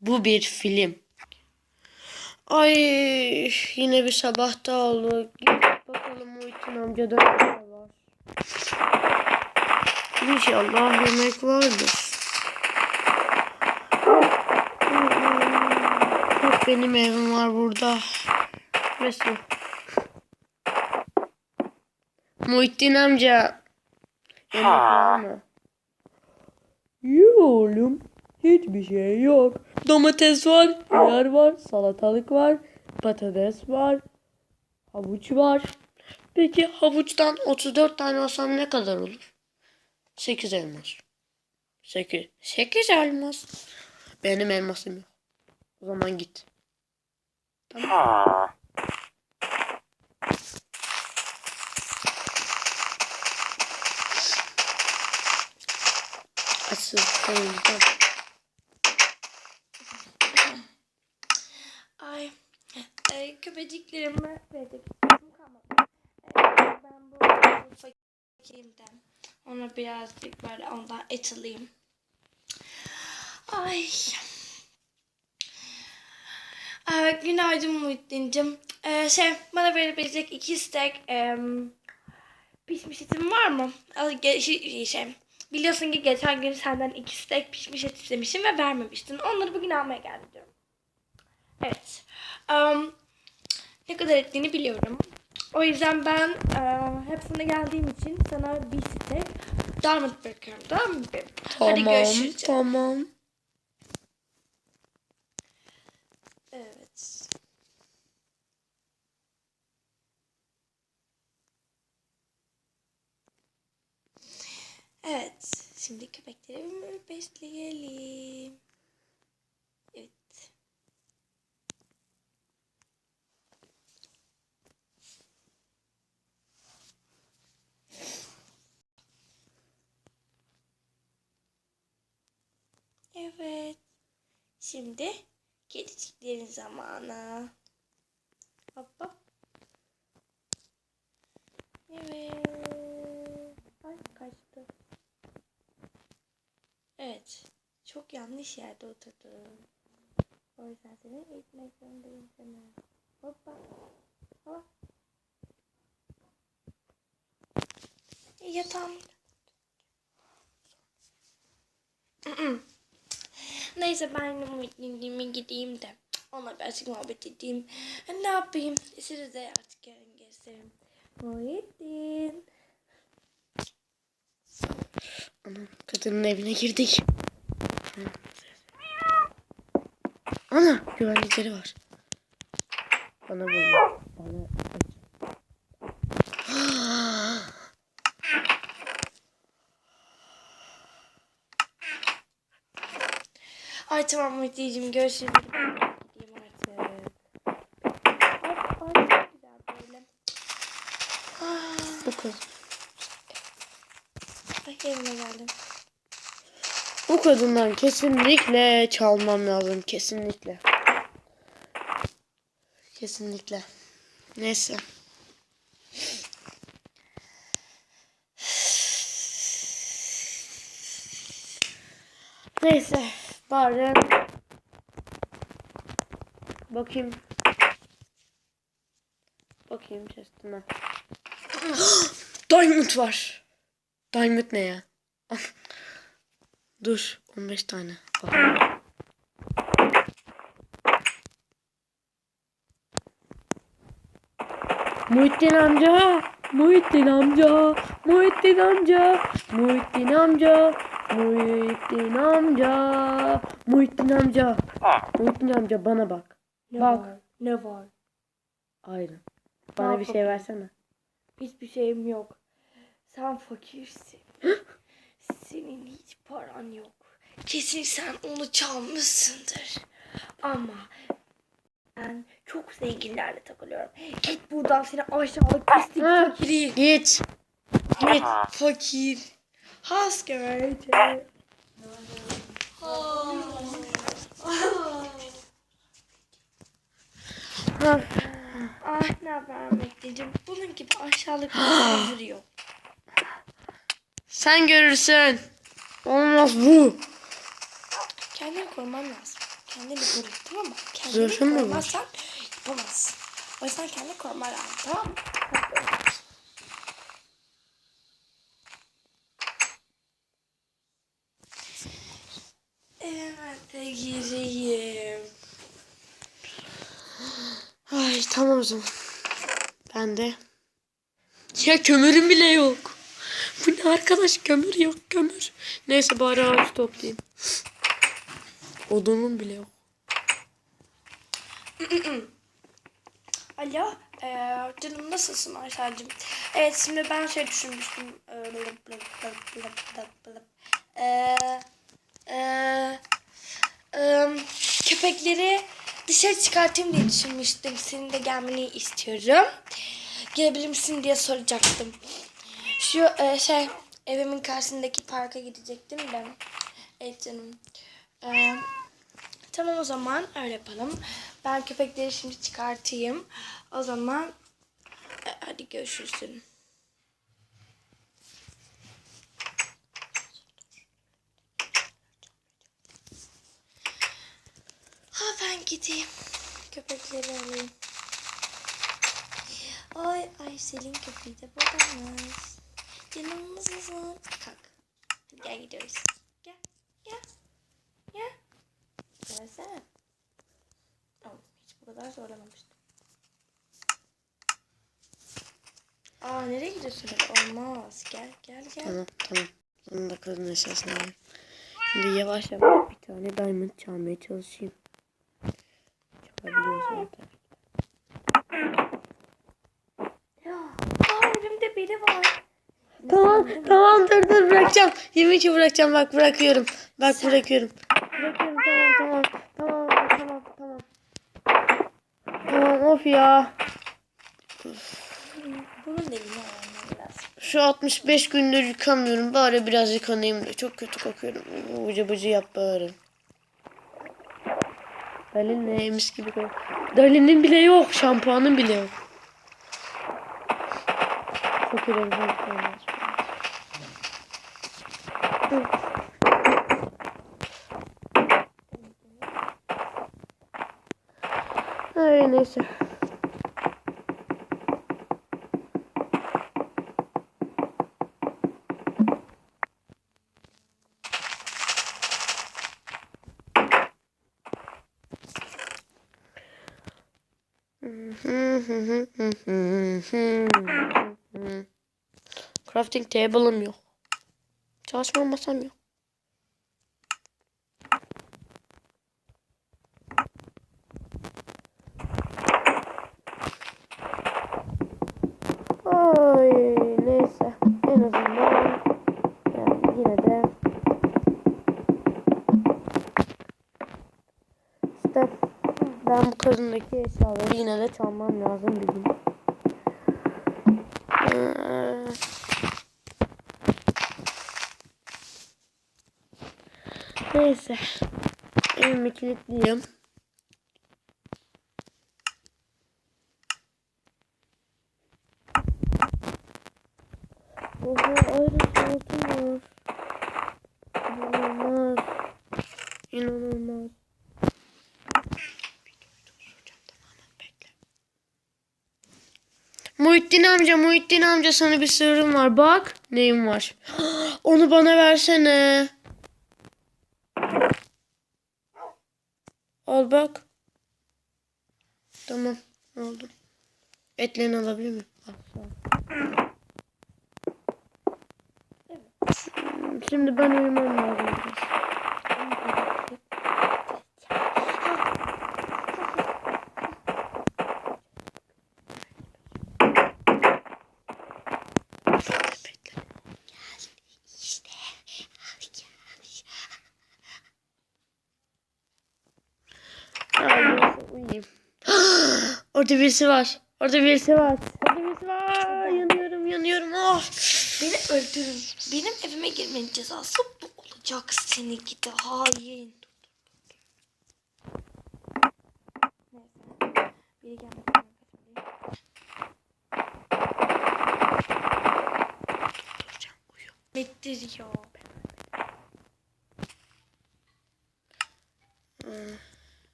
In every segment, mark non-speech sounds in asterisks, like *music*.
Bu bir film. Ay yine bir sabah da oldu. Gidip bakalım Muhittin amcada neler var. İnşallah yemek vardır. Bak benim evim var burada. Mesela. Muhittin amca. Yemek var mı? Yok oğlum. Hiçbir şey yok. Domates var, biber var, salatalık var, patates var, havuç var. Peki havuçtan 34 tane alsam ne kadar olur? 8 elmas. 8. 8 elmas. Benim elmasım yok. O zaman git. Asıl televizyon. Ay, kalmadı. E, ben bu fakirimden ona birazcık böyle ondan et alayım. Ay. Ee, günaydın Muhittin'cim. Ee, şey, bana verebilecek iki istek e, pişmiş etim var mı? Ge- şey, şey, biliyorsun ki geçen gün senden iki istek pişmiş et istemişim ve vermemiştin. Onları bugün almaya geldim. Evet. Am, ne kadar ettiğini biliyorum. O yüzden ben e, hepsine geldiğim için sana bir steak diamond bırakıyorum. Tamam mı? bebeğim? Hadi Tamam, görüşürüz. tamam. Evet. Evet. Şimdi köpeklerimi besleyelim. Evet. Evet. Şimdi kediciklerin zamanı. Hop hop. Evet. Ay kaçtı. Evet. Çok yanlış yerde oturdum. O yüzden seni eğitmek zorundayım sana. Hoppa. Hop. Yatağım. *clears throat* Neyse ben mutluluğuma gideyim de ona birazcık muhabbet edeyim. Ne yapayım? Size de artık yarın gösteririm. Muhittin. Anam kadının evine girdik. Ana güvenlikleri var. Bana bulma. Bana Ay tamam Muhittin'cim görüşürüz. Gideyim artık. Hop, ay çok güzel böyle. Ah, bu kız. ay evime geldim. Bu kadından kesinlikle çalmam lazım. Kesinlikle. Kesinlikle. Neyse. Neyse. Bari. Bakayım. Bakayım chestime. *gasps* Diamond var. Diamond ne ya? *laughs* Dur 15 tane. Bakalım. Muhittin amca, Muhittin amca, Muhittin amca, Muhittin amca, Muhittin amca, Muhittin amca, Muhittin amca bana bak. Ne Bak. var? Ne var? Aynen. Bana bir şey versene. Hiçbir şeyim yok. Sen fakirsin. Senin hiç paran yok. Kesin sen onu çalmışsındır. Ama ben çok zenginlerle takılıyorum. Git buradan seni aşağılık pislik fakiri. Git. Git. Fakir. Has görecek. Ha. Ah ne haber Mekte'cim. Bunun gibi aşağılık bir *gasps* yok. Sen görürsün. Olmaz bu. Kendini koruman lazım. Kendini koru tamam mı? Kendini Zırhın mı var? korumazsan yapamazsın. O yüzden kendini koruman lazım tamam mı? Evet gireyim. Ay tamam o zaman. Ben de. Ya kömürüm bile yok. Bu ne arkadaş kömür yok kömür. Neyse bari ağaç toplayayım. Odunum bile yok. *clears throat* Alo, eee canım nasılsın Ayşe'cim? Evet şimdi ben şey düşünmüştüm. Eee, ım, köpekleri dışarı çıkartayım diye düşünmüştüm. Senin de gelmeni istiyorum. Gelebilir misin diye soracaktım. Şu eee, şey evimin karşısındaki parka gidecektim de. Evet canım. Eee Tamam o zaman öyle yapalım. Ben köpekleri şimdi çıkartayım. O zaman e, hadi görüşürüz. Ha ben gideyim. Köpekleri alayım. Ay ay Selin köpeği de buradaymış. Canımızın. Kalk. Hadi gel gidiyoruz. Gel. Gel. Gel. Gelsene. Tamam, hiç bu kadar zorlamamıştım. Aa nereye gidiyorsun? Olmaz. Gel gel gel. Tamam tamam. Onun da kadın esasına alayım. Şimdi yavaş yavaş bir tane diamond çalmaya çalışayım. Ya, aa elimde biri var. Tamam tamam dur dur bırakacağım. 22 bırakacağım bak bırakıyorum. Bak bırakıyorum. Bırakıyorum tamam tamam. Tamam tamam tamam. Tamam of ya. Bunun elini. Şu 65 gündür yıkamıyorum. Bari biraz yıkanayım da. Çok kötü kokuyorum. Bıcı bıcı yap bari. Dalin neymiş gibi. Dalin'in bile yok. Şampuanın bile yok. Çok kokuyor. Ay neyse. Crafting table'ım yok. Çalışma masam yok. Ay neyse en azından yani yine de işte ben bu kadındaki eşyaları yine de çalmam lazım bir gün. Ee, Neyse. Evimi kilitleyeyim. Oha ayrı saatim var. İnanılmaz. İnanılmaz. Muhittin amca, Muhittin amca sana bir sırrım var. Bak neyim var. *gasps* Onu bana versene. Al bak. Tamam aldım. Etlerini alabilir miyim? Ol. Şimdi ben uyumam lazım. biraz. Ay, neyse, uyuyayım. Orada birisi var. Orada birisi var. Orada birisi var. Yanıyorum yanıyorum. Oh. Beni öldürün. Benim evime girmenin cezası bu olacak seni gidi hain. Biri gelmedi. ben kaçmalıyım.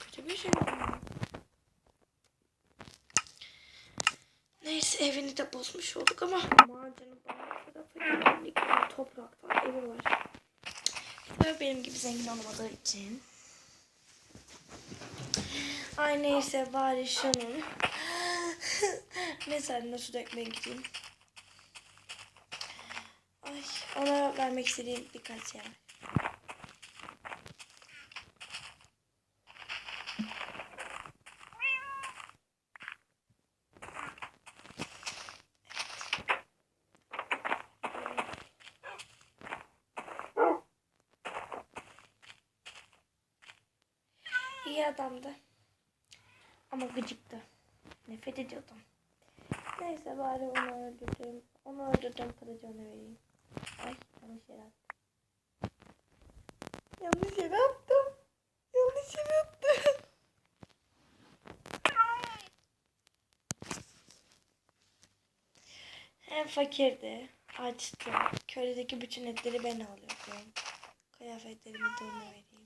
Kötü bir şey mi? Neyse evini de bozmuş olduk ama maceranın bana tarafı güvenlik var, toprak var, evi var. Tabii benim gibi zengin olmadığı için. Ay neyse bari şunun. neyse eline su dökmeye gideyim. Ay ona vermek istediğim birkaç şey İyi adamdı. Ama gıcıktı. Nefret ediyordum. Neyse bari onu öldürdüm. Onu öldürdüm kılıcı ona vereyim. Ay yanlış yere attım. Yanlış yere attım. Yanlış yere attım. Hem fakirdi. Açtı. Köydeki bütün etleri ben alıyordum. Kıyafetlerimi de ona vereyim.